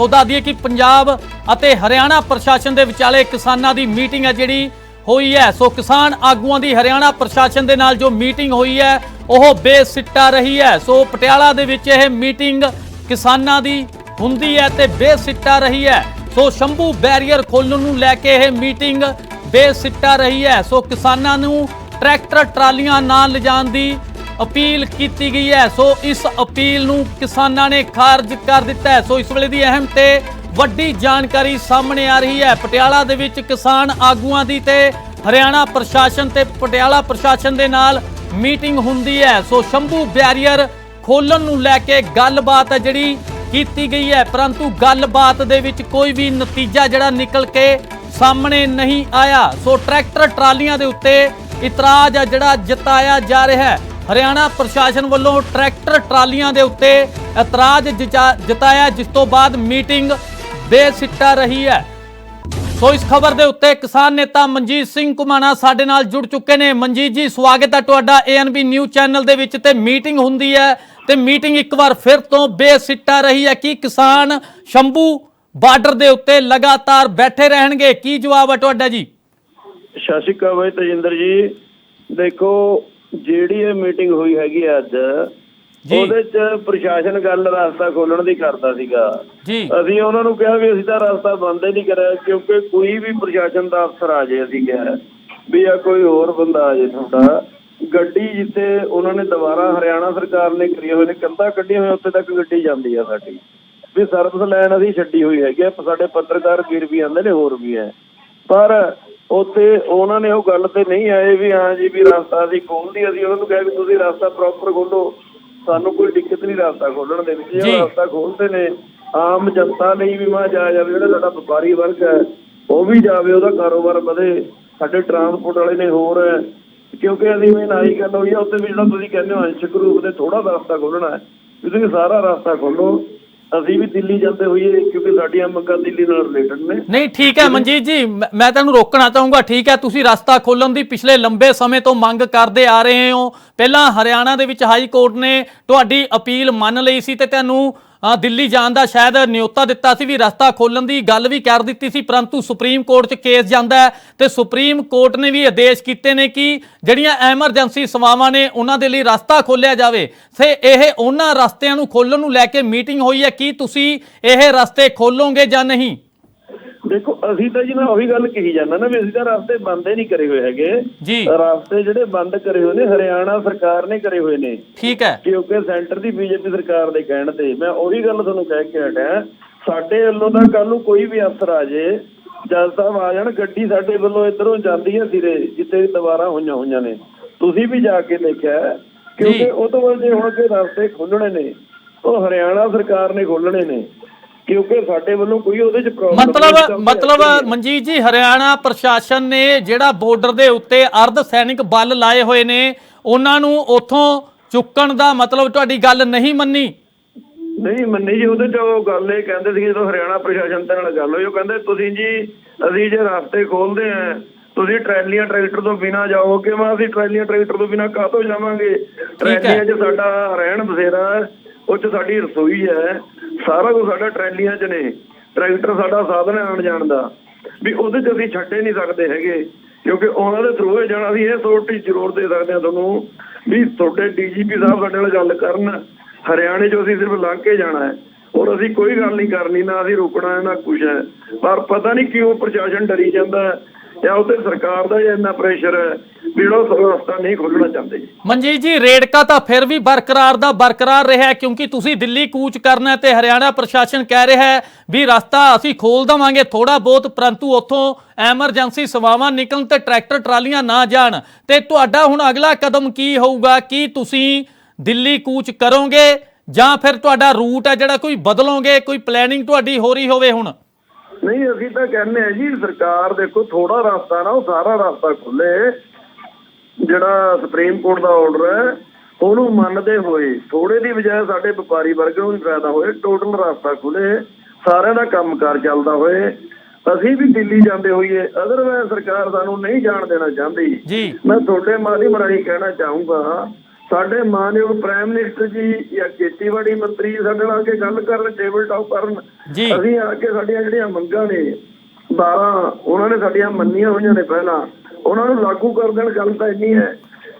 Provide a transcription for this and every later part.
ਸੋ ਦੱਸ ਕਿ ਪੰਜਾਬ ਅਤੇ ਹਰਿਆਣਾ ਪ੍ਰਸ਼ਾਸਨ ਦੇ ਵਿਚਾਲੇ ਕਿਸਾਨਾਂ ਦੀ ਮੀਟਿੰਗ ਹੈ ਜਿਹੜੀ ਹੋਈ ਹੈ। ਸੋ ਕਿਸਾਨ ਆਗੂਆਂ ਦੀ ਹਰਿਆਣਾ ਪ੍ਰਸ਼ਾਸਨ ਦੇ ਨਾਲ ਜੋ ਮੀਟਿੰਗ ਹੋਈ ਹੈ, ਉਹ ਬੇਸਿੱਟਾ ਰਹੀ ਹੈ। ਸੋ ਪਟਿਆਲਾ ਦੇ ਵਿੱਚ ਇਹ ਮੀਟਿੰਗ ਕਿਸਾਨਾਂ ਦੀ ਹੁੰਦੀ ਹੈ ਤੇ ਬੇਸਿੱਟਾ ਰਹੀ ਹੈ। ਸੋ ਸ਼ੰਭੂ ਬੈਰੀਅਰ ਖੋਲ੍ਹਣ ਨੂੰ ਲੈ ਕੇ ਇਹ ਮੀਟਿੰਗ ਬੇਸਿੱਟਾ ਰਹੀ ਹੈ। ਸੋ ਕਿਸਾਨਾਂ ਨੂੰ ਟਰੈਕਟਰ ਟਰਾਲੀਆਂ ਨਾ ਲਿਜਾਣ ਦੀ ਅਪੀਲ ਕੀਤੀ ਗਈ ਹੈ। ਸੋ ਇਸ ਅਪੀਲ ਨੂੰ ਕਿਸਾਨਾਂ ਨੇ ਖਾਰਜ ਕਰ ਦਿੱਤਾ ਹੈ। ਸੋ ਇਸ ਵੇਲੇ ਦੀ ਅਹਿਮ ਤੇ ਵੱਡੀ ਜਾਣਕਾਰੀ ਸਾਹਮਣੇ ਆ ਰਹੀ ਹੈ। ਪਟਿਆਲਾ ਦੇ ਵਿੱਚ ਕਿਸਾਨ ਆਗੂਆਂ ਦੀ ਤੇ ਹਰਿਆਣਾ ਪ੍ਰਸ਼ਾਸਨ ਤੇ ਪਟਿਆਲਾ ਪ੍ਰਸ਼ਾਸਨ ਦੇ ਨਾਲ ਮੀਟਿੰਗ ਹੁੰਦੀ ਹੈ। ਸੋ ਸ਼ੰਭੂ ਬੈਰੀਅਰ ਖੋਲਣ ਨੂੰ ਲੈ ਕੇ ਗੱਲਬਾਤ ਹੈ ਜਿਹੜੀ ਕੀਤੀ ਗਈ ਹੈ। ਪਰੰਤੂ ਗੱਲਬਾਤ ਦੇ ਵਿੱਚ ਕੋਈ ਵੀ ਨਤੀਜਾ ਜਿਹੜਾ ਨਿਕਲ ਕੇ ਸਾਹਮਣੇ ਨਹੀਂ ਆਇਆ। ਸੋ ਟਰੈਕਟਰ ਟਰਾਲੀਆਂ ਦੇ ਉੱਤੇ ਇਤਰਾਜ਼ ਆ ਜਿਹੜਾ ਜਤਾਇਆ ਜਾ ਰਿਹਾ ਹੈ। ਹਰਿਆਣਾ ਪ੍ਰਸ਼ਾਸਨ ਵੱਲੋਂ ਟਰੈਕਟਰ ਟਰਾਲੀਆਂ ਦੇ ਉੱਤੇ ਇਤਰਾਜ਼ ਜਤਾਇਆ, ਜਿਸ ਤੋਂ ਬਾਅਦ ਮੀਟਿੰਗ ਬੇਸਿੱਟਾ ਰਹੀ ਹੈ। ਸੋ ਇਸ ਖਬਰ ਦੇ ਉੱਤੇ ਕਿਸਾਨ ਨੇਤਾ ਮਨਜੀਤ ਸਿੰਘ ਕੁਮਾਣਾ ਸਾਡੇ ਨਾਲ ਜੁੜ ਚੁੱਕੇ ਨੇ। ਮਨਜੀਤ ਜੀ, ਸਵਾਗਤ ਹੈ ਤੁਹਾਡਾ ਏਐਨਬੀ ਨਿਊਜ਼ ਚੈਨਲ ਦੇ ਵਿੱਚ ਤੇ ਮੀਟਿੰਗ ਹੁੰਦੀ ਹੈ ਤੇ ਮੀਟਿੰਗ ਇੱਕ ਵਾਰ ਫਿਰ ਤੋਂ ਬੇਸਿੱਟਾ ਰਹੀ ਹੈ ਕਿ ਕਿਸਾਨ ਸ਼ੰਭੂ ਬਾਰਡਰ ਦੇ ਉੱਤੇ ਲਗਾਤਾਰ ਬੈਠੇ ਰਹਿਣਗੇ। ਕੀ ਜਵਾਬ ਹੈ ਤੁਹਾਡਾ ਜੀ? ਸਤਿ ਸ਼੍ਰੀ ਅਕਾਲ ਤਜਿੰਦਰ ਜੀ। ਦੇਖੋ ਜਿਹੜੀ ਇਹ ਮੀਟਿੰਗ ਹੋਈ ਹੈਗੀ ਅੱਜ ਜੀ। ਉਹਦੇ ਚ ਪ੍ਰਸ਼ਾਸਨ ਗੱਲ ਰਸਤਾ ਖੋਲਣ ਦੀ ਕਰਦਾ ਸੀਗਾ। ਜੀ। ਅਸੀਂ ਉਹਨਾਂ ਨੂੰ ਕਿਹਾ ਵੀ ਅਸੀਂ ਤਾਂ ਰਸਤਾ ਬੰਦ ਹੀ ਨਹੀਂ ਕਰਿਆ ਕਿਉਂਕਿ ਕੋਈ ਵੀ ਪ੍ਰਸ਼ਾਸਨ ਦਾ ਅਫਸਰ ਆ ਜਾਏ ਅਸੀਂ ਕਿਹਾ ਵੀ ਆ ਕੋਈ ਹੋਰ ਬੰਦਾ ਆ ਜਾਏ ਤੁਹਾਡਾ। ਗੱਡੀ ਜਿੱਥੇ ਉਹਨਾਂ ਨੇ ਦੁਬਾਰਾ ਹਰਿਆਣਾ ਸਰਕਾਰ ਨੇ ਕਰੀ ਹੋਏ ਨੇ ਕੰਧਾਂ ਕੱਢੀਆਂ ਹੋਈਆਂ ਉੱਥੇ ਤੱਕ ਗੱਡੀ ਜਾਂਦੀ ਆ ਸਾਡੀ। ਵੀ ਸਰਵਿਸ ਲਾਈਨ ਅਸੀਂ ਛੱਡੀ ਹੋਈ ਹੈਗੀ ਆ ਸਾਡੇ ਪੱਤਰਕਾਰ ਵੀਰ ਵੀ ਆਂਦੇ ਨੇ ਹੋਰ ਵੀ ਹੈ ਪਰ ਉੱਥੇ ਉਹਨਾਂ ਨੇ ਉਹ ਗੱਲ ਤੇ ਨਹੀਂ ਆਏ ਵੀ ਹਾਂ ਜੀ ਵੀ ਰਸਤਾ ਅਸੀਂ ਖੋਲ੍ਹਦੀ ਅਸੀਂ ਉਹਨਾਂ ਨੂੰ ਕਿਹਾ ਵੀ ਤੁਸੀਂ ਰਸਤਾ ਪ੍ਰੋਪਰ ਖੋਲੋ ਸਾਨੂੰ ਕੋਈ ਦਿੱਕਤ ਨਹੀਂ ਰਸਤਾ ਖੋਲਣ ਦੇ ਵਿੱਚ। ਜੀ। ਰਸਤਾ ਖੋਲਦੇ ਨੇ ਆਮ ਜਨਤਾ ਲਈ ਵੀ ਮਾ ਜਾ ਜਾਵੇ ਜਿਹੜਾ ਸਾਡਾ ਵਪਾਰੀ ਵਰਗ ਹੈ ਉਹ ਵੀ ਜਾਵੇ ਉਹਦਾ ਕਾਰੋਬਾਰ ਵਧੇ। ਸਾਡੇ ਟਰਾਂਸਪੋਰਟ ਵਾਲੇ ਨੇ ਹੋਰ ਕਿਉਂਕਿ ਅਸੀਂ ਵੀ ਨਾਈ ਗੱਲ ਹੋਈ ਆ ਉੱਥੇ ਵੀ ਜਿਹੜਾ ਤੁਸੀਂ ਕਹਿੰਦੇ ਹੋ ਅੰਸ਼ਕ ਰੂਪ ਦੇ ਥੋੜਾ ਰਸਤਾ ਖੋਲਣਾ ਹੈ। ਵੀ ਤੁਸੀਂ ਸਾਰਾ ਰਸਤਾ ਖੋਲੋ ਅਸੀਂ ਵੀ ਦਿੱਲੀ ਜਾਂਦੇ ਹੋਈਏ ਕਿਉਂਕਿ ਸਾਡੀਆਂ ਮੰਗਾਂ ਦਿੱਲੀ ਨਾਲ ਰਿਲੇਟਡ ਨੇ। ਨਹੀਂ, ਠੀਕ ਹੈ ਮਨਜੀਤ ਜੀ, ਮੈਂ- ਮੈਂ ਤੁਹਾਨੂੰ ਰੋਕਣਾ ਚਾਹੂੰਗਾ, ਠੀਕ ਹੈ, ਤੁਸੀਂ ਰਸਤਾ ਖੋਲਣ ਦੀ ਪਿਛਲੇ ਲੰਬੇ ਸਮੇਂ ਤੋਂ ਮੰਗ ਕਰਦੇ ਆ ਰਹੇ ਹੋ। ਪਹਿਲਾਂ ਹਰਿਆਣਾ ਦੇ ਵਿੱਚ ਹਾਈ ਕੋਰਟ ਨੇ ਤੁਹਾਡੀ ਅਪੀਲ ਮੰਨ ਲਈ ਸੀ ਤੇ ਤੁਹਾਨੂੰ ਦਿੱਲੀ ਜਾਣ ਦਾ ਸ਼ਾਇਦ ਨਿਯੋਤਾ ਦਿੱਤਾ ਸੀ ਵੀ ਰਸਤਾ ਖੋਲਣ ਦੀ ਗੱਲ ਵੀ ਕਰ ਦਿੱਤੀ ਸੀ, ਪਰੰਤੂ ਸੁਪਰੀਮ ਕੋਰਟ 'ਚ ਕੇਸ ਜਾਂਦਾ ਹੈ ਤੇ ਸੁਪਰੀਮ ਕੋਰਟ ਨੇ ਵੀ ਆਦੇਸ਼ ਕੀਤੇ ਨੇ ਕਿ ਜਿਹੜੀਆਂ ਐਮਰਜੈਂਸੀ ਸੇਵਾਵਾਂ ਨੇ ਉਹਨਾਂ ਦੇ ਲਈ ਰਸਤਾ ਖੋਲਿਆ ਜਾਵੇ। ਸੇ ਇਹ ਉਹਨਾਂ ਰਸਤਿਆਂ ਨੂੰ ਖੋਲਣ ਨੂੰ ਲੈ ਕੇ ਮੀਟਿੰਗ ਹੋਈ ਹੈ, ਕੀ ਤੁਸੀਂ ਇਹ ਰਸਤੇ ਖੋਲੋਗੇ ਜਾਂ ਨਹੀਂ? ਦੇਖੋ ਅਸੀਂ ਤਾਂ ਜੀ ਮੈਂ ਉਹੀ ਗੱਲ ਕਹੀ ਜਾਂਦਾ ਨਾ ਵੀ ਅਸੀਂ ਤਾਂ ਰਸਤੇ ਬੰਦ ਹੀ ਨਹੀਂ ਕਰੇ ਹੋਏ ਹੈਗੇ। ਜੀ। ਰਸਤੇ ਜਿਹੜੇ ਬੰਦ ਕਰੇ ਹੋਏ ਨੇ ਹਰਿਆਣਾ ਸਰਕਾਰ ਨੇ ਕਰੇ ਹੋਏ ਨੇ। ਠੀਕ ਹੈ। ਕਿਉਂਕਿ ਸੈਂਟਰ ਦੀ ਬੀਜੇਪੀ ਸਰਕਾਰ ਦੇ ਕਹਿਣ ਤੇ ਮੈਂ ਉਹੀ ਗੱਲ ਤੁਹਾਨੂੰ ਕਹਿ ਕੇ ਹਟਿਆ। ਸਾਡੇ ਵੱਲੋਂ ਤਾਂ ਕੱਲ ਨੂੰ ਕੋਈ ਵੀ ਅਫਸਰ ਆ ਜੇ ਜੱਜ ਸਾਹਿਬ ਆ ਜਾਣ ਗੱਡੀ ਸਾਡੇ ਵੱਲੋਂ ਇਧਰੋਂ ਜਾਂਦੀ ਹੈ ਸਿਰੇ ਜਿੱਥੇ ਦੁਬਾਰਾ ਹੋਈਆਂ ਹੋਈਆਂ ਨੇ। ਤੁਸੀਂ ਵੀ ਜਾ ਕੇ ਦੇਖਿਆ। ਕਿਉਂਕਿ ਉਹ ਤੋਂ ਬਾਅਦ ਜੇ ਹੁਣ ਕੇ ਰਸਤੇ ਖੋਲਣੇ ਨੇ ਉਹ ਹਰਿਆਣਾ ਸਰਕਾਰ ਨੇ ਖੋਲਣੇ ਨੇ। ਕਿਉਂਕਿ ਸਾਡੇ ਵੱਲੋਂ ਕੋਈ ਉਹਦੇ ਚ ਪ੍ਰੋਬਲਮ ਮਤਲਬ ਮਤਲਬ ਮਨਜੀਤ ਜੀ ਹਰਿਆਣਾ ਪ੍ਰਸ਼ਾਸਨ ਨੇ ਜਿਹੜਾ ਬਾਰਡਰ ਦੇ ਉੱਤੇ ਅਰਧ ਸੈਨਿਕ ਬਲ ਲਾਏ ਹੋਏ ਨੇ ਉਹਨਾਂ ਨੂੰ ਉੱਥੋਂ ਚੁੱਕਣ ਦਾ ਮਤਲਬ ਤੁਹਾਡੀ ਗੱਲ ਨਹੀਂ ਮੰਨੀ? ਨਹੀਂ ਮੰਨੀ ਜੀ ਉਹਦੇ ਚ ਉਹ ਗੱਲ ਇਹ ਕਹਿੰਦੇ ਸੀ ਜਦੋਂ ਹਰਿਆਣਾ ਪ੍ਰਸ਼ਾਸਨ ਦੇ ਨਾਲ ਗੱਲ ਹੋਈ ਉਹ ਕਹਿੰਦੇ ਤੁਸੀਂ ਜੀ ਅਸੀਂ ਜੇ ਰਸਤੇ ਖੋਲਦੇ ਆ ਤੁਸੀਂ ਟਰੈਲੀਆਂ ਟਰੈਕਟਰ ਤੋਂ ਬਿਨਾ ਜਾਓਗੇ ਮੈਂ ਅਸੀਂ ਟਰੈਲੀਆਂ ਟਰੈਕਟਰ ਤੋਂ ਬਿਨਾ ਕਾਹਤੋਂ ਜਾਵਾਂਗੇ? ਟਰੈਲੀਆਂ 'ਚ ਸਾਡਾ ਰਹਿਣ ਬਸੇਰਾ ਉਹ 'ਚ ਸਾਡੀ ਰਸੋਈ ਹੈ। ਸਾਰਾ ਕੁਝ ਸਾਡਾ ਟਰੈਲੀਆਂ 'ਚ ਨੇ। ਟਰੈਕਟਰ ਸਾਡਾ ਸਾਧਨ ਹੈ ਆਉਣ ਜਾਣ ਦਾ। ਵੀ ਉਹਦੇ 'ਚ ਅਸੀਂ ਛੱਡੇ ਨਹੀਂ ਸਕਦੇ ਹੈਗੇ। ਕਿਉਂਕਿ ਉਹਨਾਂ ਦੇ ਥਰੂ ਜਾਣਾ ਸੀ, ਇਹ ਸੋਟੀ ਜ਼ਰੂਰ ਦੇ ਸਕਦੇ ਹਾਂ ਤੁਹਾਨੂੰ। ਵੀ ਤੁਹਾਡੇ ਡੀਜੀਪੀ ਸਾਹਿਬ ਸਾਡੇ ਨਾਲ ਗੱਲ ਕਰਨ। ਹਰਿਆਣੇ 'ਚੋਂ ਅਸੀਂ ਸਿਰਫ ਲੰਘ ਕੇ ਜਾਣਾ ਹੈ। ਔਰ ਅਸੀਂ ਕੋਈ ਗੱਲ ਨਹੀਂ ਕਰਨੀ, ਨਾ ਅਸੀਂ ਰੁਕਣਾ ਹੈ, ਨਾ ਕੁਛ ਹੈ। ਪਰ ਪਤਾ ਨਹੀਂ ਕਿਉਂ ਪ੍ਰਸ਼ਾਸਨ ਡਰੀ ਜਾਂਦਾ ਹੈ। ਜਾਂ ਉੱਤੇ ਸਰਕਾਰ ਦਾ ਇੰਨਾ ਪ੍ਰੈਸ਼ਰ ਹੈ ਵੀ ਉਹ ਰਸਤਾ ਨਹੀਂ ਖੋਲਣਾ ਚਾਹੁੰਦੇ। ਮਨਜੀਤ ਜੀ, ਰੇੜਕਾ ਤਾਂ ਫਿਰ ਵੀ ਬਰਕਰਾਰ ਦਾ ਬਰਕਰਾਰ ਰਿਹਾ ਕਿਉਂਕਿ ਤੁਸੀਂ ਦਿੱਲੀ ਕੂਚ ਕਰਨਾ ਤੇ ਹਰਿਆਣਾ ਪ੍ਰਸ਼ਾਸਨ ਕਹਿ ਰਿਹਾ ਹੈ ਵੀ ਰਸਤਾ ਅਸੀਂ ਖੋਲ ਦਵਾਂਗੇ ਥੋੜਾ ਬਹੁਤ, ਪਰੰਤੂ ਉੱਥੋਂ ਐਮਰਜੈਂਸੀ ਸੇਵਾਵਾਂ ਨਿਕਲਣ ਤੇ ਟਰੈਕਟਰ ਟਰਾਲੀਆਂ ਨਾ ਜਾਣ। ਤੇ ਤੁਹਾਡਾ ਹੁਣ ਅਗਲਾ ਕਦਮ ਕੀ ਹੋਊਗਾ? ਕੀ ਤੁਸੀਂ ਦਿੱਲੀ ਕੂਚ ਕਰੋਗੇ ਜਾਂ ਫਿਰ ਤੁਹਾਡਾ ਰੂਟ ਹੈ ਜਿਹੜਾ ਕੋਈ ਬਦਲੋਗੇ? ਕੋਈ ਪਲੈਨਿੰਗ ਤੁਹਾਡੀ ਹੋ ਰਹੀ ਹੋਵੇ ਹੁਣ? ਨਹੀਂ ਅਸੀਂ ਤਾਂ ਕਹਿੰਦੇ ਆ ਜੀ ਸਰਕਾਰ ਦੇਖੋ ਥੋੜਾ ਰਸਤਾ ਨਾ ਉਹ ਸਾਰਾ ਰਸਤਾ ਖੁੱਲੇ ਜਿਹੜਾ ਸੁਪਰੀਮ ਕੋਰਟ ਦਾ ਆਰਡਰ ਹੈ ਉਹਨੂੰ ਮੰਨਦੇ ਹੋਏ ਥੋੜੇ ਦੀ ਬਜਾਏ ਸਾਡੇ ਵਪਾਰੀ ਵਰਗ ਨੂੰ ਵੀ ਫਾਇਦਾ ਹੋਏ ਟੋਟਲ ਰਸਤਾ ਖੁੱਲੇ ਸਾਰਿਆਂ ਦਾ ਕੰਮਕਾਰ ਚੱਲਦਾ ਹੋਏ। ਅਸੀਂ ਵੀ ਦਿੱਲੀ ਜਾਂਦੇ ਹੋਈਏ ਅਦਰਵਾਇਜ਼ ਸਰਕਾਰ ਸਾਨੂੰ ਨਹੀਂ ਜਾਣ ਦੇਣਾ ਚਾਹੁੰਦੀ। ਮੈਂ ਤੁਹਾਡੇ ਮਾਧਿਅਮ ਰਾਹੀਂ ਕਹਿਣਾ ਚਾਹੂੰਗਾ ਸਾਡੇ ਮਾਨਯੋਗ ਪ੍ਰਾਈਮ ਮਿਨਿਸਟਰ ਜੀ ਜਾਂ ਖੇਤੀਬਾੜੀ ਮੰਤਰੀ ਸਾਡੇ ਨਾਲ ਆ ਕੇ ਗੱਲ ਕਰਨ ਟੇਬਲ ਟਾਕ ਕਰਨ। ਅਸੀਂ ਆ ਕੇ ਸਾਡੀਆਂ ਜਿਹੜੀਆਂ ਮੰਗਾਂ ਨੇ 12 ਉਹਨਾਂ ਨੇ ਸਾਡੀਆਂ ਮੰਨੀਆਂ ਹੋਈਆਂ ਨੇ ਪਹਿਲਾਂ। ਉਹਨਾਂ ਨੂੰ ਲਾਗੂ ਕਰ ਦੇਣ ਗੱਲ ਤਾਂ ਇੰਨੀ ਹੈ।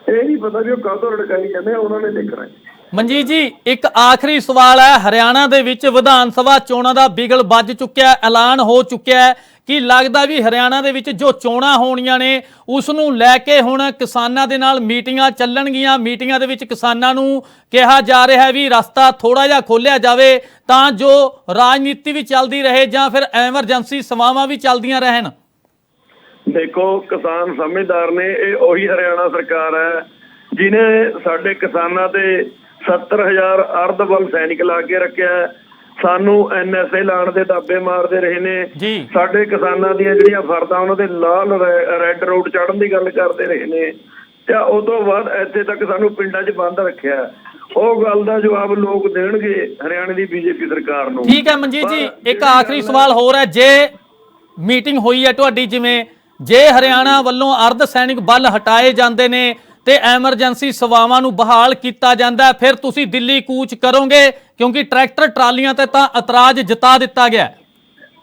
ਇਹ ਨਹੀਂ ਪਤਾ ਵੀ ਉਹ ਕਾਹਤੋਂ ਲੜਕਾਈ ਜਾਂਦੇ ਆ ਉਹਨਾਂ ਨੇ ਦੇਖਣਾ ਹੈ। ਮਨਜੀਤ ਜੀ, ਇੱਕ ਆਖਰੀ ਸਵਾਲ ਹੈ। ਹਰਿਆਣਾ ਦੇ ਵਿੱਚ ਵਿਧਾਨ ਸਭਾ ਚੋਣਾਂ ਦਾ ਬਿਗਲ ਵੱਜ ਚੁੱਕਿਆ ਐਲਾਨ ਹੋ ਚੁੱਕਿਆ ਕਿ ਲੱਗਦਾ ਵੀ ਹਰਿਆਣਾ ਦੇ ਵਿੱਚ ਜੋ ਚੋਣਾਂ ਹੋਣੀਆਂ ਨੇ, ਉਸ ਨੂੰ ਲੈ ਕੇ ਹੁਣ ਕਿਸਾਨਾਂ ਦੇ ਨਾਲ ਮੀਟਿੰਗਾਂ ਚੱਲਣਗੀਆਂ? ਮੀਟਿੰਗਾਂ ਦੇ ਵਿੱਚ ਕਿਸਾਨਾਂ ਨੂੰ ਕਿਹਾ ਜਾ ਰਿਹਾ ਹੈ ਵੀ ਰਸਤਾ ਥੋੜਾ ਜਿਹਾ ਖੋਲਿਆ ਜਾਵੇ, ਤਾਂ ਜੋ ਰਾਜਨੀਤੀ ਵੀ ਚੱਲਦੀ ਰਹੇ ਜਾਂ ਫਿਰ ਐਮਰਜੈਂਸੀ ਸੇਵਾਵਾਂ ਵੀ ਚੱਲਦੀਆਂ ਰਹਿਣ। ਦੇਖੋ, ਕਿਸਾਨ ਸਮਝਦਾਰ ਨੇ, ਇਹ ਉਹੀ ਹਰਿਆਣਾ ਸਰਕਾਰ ਹੈ ਜਿਨੇ ਸਾਡੇ ਕਿਸਾਨਾਂ ਤੇ 70000 ਅਰਧਬਲ ਸੈਨਿਕ ਲਾ ਕੇ ਰੱਖਿਆ। ਸਾਨੂੰ ਐਨਐਸਏ ਲਾਣ ਦੇ ਦਾਬੇ ਮਾਰਦੇ ਰਹੇ ਨੇ ਸਾਡੇ ਕਿਸਾਨਾਂ ਦੀਆਂ ਜਿਹੜੀਆਂ ਫਰਦਾਂ ਉਹਨਾਂ ਦੇ ਲਾਲ ਰੈੱਡ ਰੋਡ ਚੜਨ ਦੀ ਗੱਲ ਕਰਦੇ ਰਹੇ ਨੇ ਤੇ ਉਹ ਤੋਂ ਬਾਅਦ ਇੱਥੇ ਤੱਕ ਸਾਨੂੰ ਪਿੰਡਾਂ 'ਚ ਬੰਦ ਰੱਖਿਆ। ਉਹ ਗੱਲ ਦਾ ਜਵਾਬ ਲੋਕ ਦੇਣਗੇ ਹਰਿਆਣੇ ਦੀ ਬੀਜੇਪੀ ਸਰਕਾਰ ਨੂੰ ਠੀਕ ਹੈ ਮਨਜੀਤ ਜੀ ਇੱਕ ਆਖਰੀ ਸਵਾਲ ਹੋਰ ਹੈ ਜੇ ਮੀਟਿੰਗ ਹੋਈ ਹੈ ਤੁਹਾਡੀ ਜਿਵੇਂ ਜੇ ਹਰਿਆਣਾ ਵੱਲੋਂ ਅਰਧ ਸੈਨਿਕ ਬਲ ਹਟਾਏ ਜਾਂਦੇ ਨੇ ਤੇ ਐਮਰਜੈਂਸੀ ਸੇਵਾਵਾਂ ਨੂੰ ਬਹਾਲ ਕੀਤਾ ਜਾਂਦਾ ਫਿਰ ਤੁਸੀਂ ਦਿੱਲੀ ਕੂਚ ਕਰੋਗੇ ਕਿਉਂਕਿ ਟਰੈਕਟਰ ਟਰਾਲੀਆਂ ਤੇ ਤਾਂ ਇਤਰਾਜ਼ ਜਤਾ ਦਿੱਤਾ ਗਿਆ।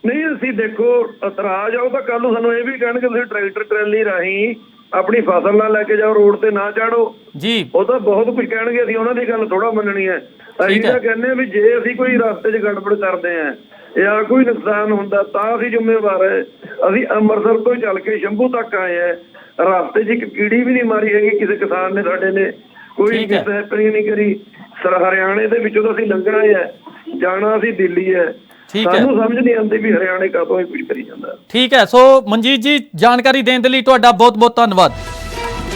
ਨਹੀਂ ਅਸੀਂ ਦੇਖੋ ਇਤਰਾਜ਼ ਆ ਉਹ ਤਾਂ ਕੱਲ ਨੂੰ ਸਾਨੂੰ ਇਹ ਵੀ ਕਹਿਣਗੇ ਤੁਸੀਂ ਟਰੈਕਟਰ ਟਰੈਲੀ ਰਾਹੀਂ ਆਪਣੀ ਫਸਲ ਨਾ ਲੈ ਕੇ ਜਾਓ ਰੋਡ ਤੇ ਨਾ ਚਾੜੋ। ਜੀ। ਉਹ ਤਾਂ ਬਹੁਤ ਕੁਝ ਕਹਿਣਗੇ ਅਸੀਂ ਉਹਨਾਂ ਦੀ ਗੱਲ ਥੋੜਾ ਮੰਨਣੀ ਹੈ। ਅਸੀਂ। ਤਾਂ ਕਹਿੰਦੇ ਹਾਂ ਵੀ ਜੇ ਅਸੀਂ ਕੋਈ ਰਸਤੇ 'ਚ ਗੜਬੜ ਕਰਦੇ ਆਂ ਜਾਂ ਕੋਈ ਨੁਕਸਾਨ ਹੁੰਦਾ ਤਾਂ ਅਸੀਂ ਜ਼ਿੰਮੇਵਾਰ ਹੈ। ਅਸੀਂ ਅੰਮ੍ਰਿਤਸਰ ਤੋਂ ਚੱਲ ਕੇ ਸ਼ੰਭੂ ਤੱਕ ਆਏ ਆ ਰਸਤੇ 'ਚ ਇੱਕ ਕੀੜੀ ਵੀ ਨਹੀਂ ਮਾਰੀ ਹੈਗੀ ਕਿਸੇ ਕਿਸਾਨ ਨੇ ਸਾਡੇ ਨੇ। ਕੋਈ ਠੀਕ ਹੈ। ਸਟੈਪਿੰਗ ਨਹੀਂ ਕਰੀ। ਸਰ ਹਰਿਆਣੇ ਦੇ ਵਿੱਚੋਂ ਤਾਂ ਅਸੀਂ ਲੰਘਣਾ ਹੀ ਹੈ। ਜਾਣਾ ਅਸੀਂ ਦਿੱਲੀ ਹੈ। ਠੀਕ ਹੈ। ਸਾਨੂੰ ਸਮਝ ਨਹੀਂ ਆਉਂਦੀ ਵੀ ਹਰਿਆਣੇ ਕਾਹਤੋਂ ਇਹ ਕੁਝ ਕਰੀ ਜਾਂਦਾ। ਠੀਕ ਹੈ। ਸੋ ਮਨਜੀਤ ਜੀ ਜਾਣਕਾਰੀ ਦੇਣ ਦੇ ਲਈ ਤੁਹਾਡਾ ਬਹੁਤ ਬਹੁਤ ਧੰਨਵਾਦ।